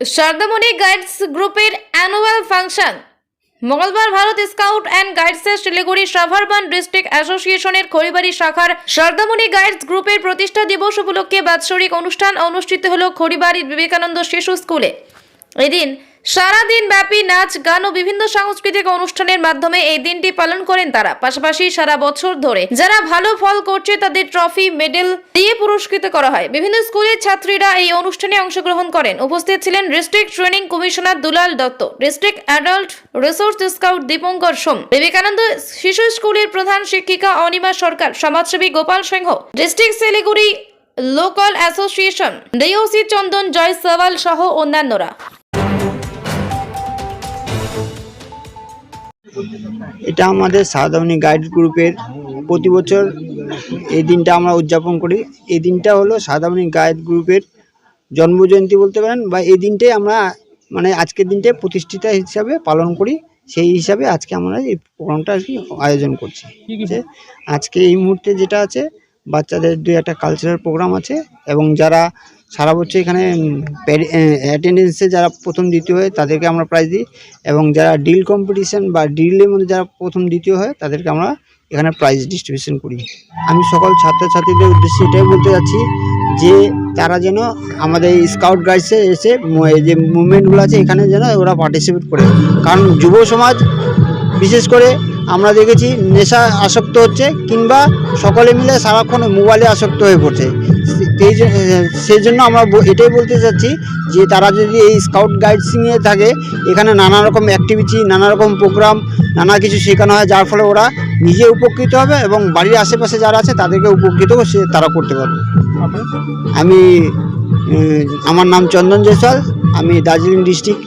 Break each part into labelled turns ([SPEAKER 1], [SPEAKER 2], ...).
[SPEAKER 1] Saradamani guides গ্রুপের annual function. মঙ্গলবার Bharat scout and গাইডসের শিলিগুড়ি সাভারবান ডিস্ট্রিক্ট অ্যাসোসিয়েশনের খড়িবাড়ি শাখার সারদামণি গাইডস গ্রুপের প্রতিষ্ঠা দিবস উপলক্ষে বাৎসরিক অনুষ্ঠান অনুষ্ঠিত হল খড়িবাড়ির বিবেকানন্দ শিশু স্কুলে। এদিন সারাদিন ব্যাপী নাচ, গান ও বিভিন্ন সাংস্কৃতিক অনুষ্ঠানের মাধ্যমে এই দিনটি পালন করেন তারা। পাশাপাশি সারা বছর ধরে যারা ভালো ফল করছে, তাদের ট্রফি, মেডেল দিয়ে পুরস্কৃত করা হয়। বিভিন্ন স্কুলের ছাত্রীরা এই অনুষ্ঠানে অংশগ্রহণ করেন। উপস্থিত ছিলেন district training commissioner Dulal Dutta, district adult resource scout Dipankar Som, Vivekananda শিশু স্কুলের প্রধান শিক্ষিকা অনিমা সরকার, সমাজসেবী Gopal Singha, district Siliguri local association DOC Chandan Joy Sawal সহ অন্যান্যরা।
[SPEAKER 2] এটা আমাদের সারদামণি গাইড গ্রুপের প্রতি বছর এই দিনটা আমরা উদযাপন করি। এই দিনটা হলো সারদামণি গাইড গ্রুপের জন্মজয়ন্তী বলতে পারেন বা এই দিনটাই আমরা মানে আজকের দিনটাই প্রতিষ্ঠিতা হিসাবে পালন করি। সেই হিসাবে আজকে আমরা এই প্রোগ্রামটা আর কি আয়োজন করছি। যে আজকে এই মুহূর্তে যেটা আছে বাচ্চাদের দুই একটা কালচারাল প্রোগ্রাম আছে এবং যারা সারা বছর এখানে অ্যাটেন্ডেন্সে যারা প্রথম, দ্বিতীয় হয়, তাদেরকে আমরা প্রাইজ দিই। এবং যারা ডিল কম্পিটিশন বা ডিলের মধ্যে যারা প্রথম, দ্বিতীয় হয়, তাদেরকে আমরা এখানে প্রাইজ ডিস্ট্রিবিউশন করি। আমি সকল ছাত্রছাত্রীদের উদ্দেশ্যে এটাই বলতে যাচ্ছি যে, তারা যেন আমাদের স্কাউট গাইডসে এসে যে মুভমেন্টগুলো আছে, এখানে যেন ওরা পার্টিসিপেট করে। কারণ যুব সমাজ, বিশেষ করে আমরা দেখেছি নেশা আসক্ত হচ্ছে কিংবা সকলে মিলে সারাক্ষণ মোবাইলে আসক্ত হয়ে পড়ছে। সেই জন্য আমরা এটাই বলতে চাচ্ছি যে তারা যদি এই স্কাউট গাইডসিংয়ে থাকে, এখানে নানা রকম অ্যাক্টিভিটি নানা রকম প্রোগ্রাম নানা কিছু শেখানো হয়, যার ফলে ওরা নিজে উপকৃত হবে এবং বাড়ির আশেপাশে যারা আছে তাদেরকে উপকৃত সে তারা করতে পারবে। আমি আমার নাম চন্দন জয়সওয়াল, আমি দার্জিলিং ডিস্ট্রিক্ট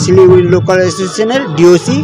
[SPEAKER 2] শিলিগুড়ি লোকাল অ্যাসোসিয়েশনের ডিওসি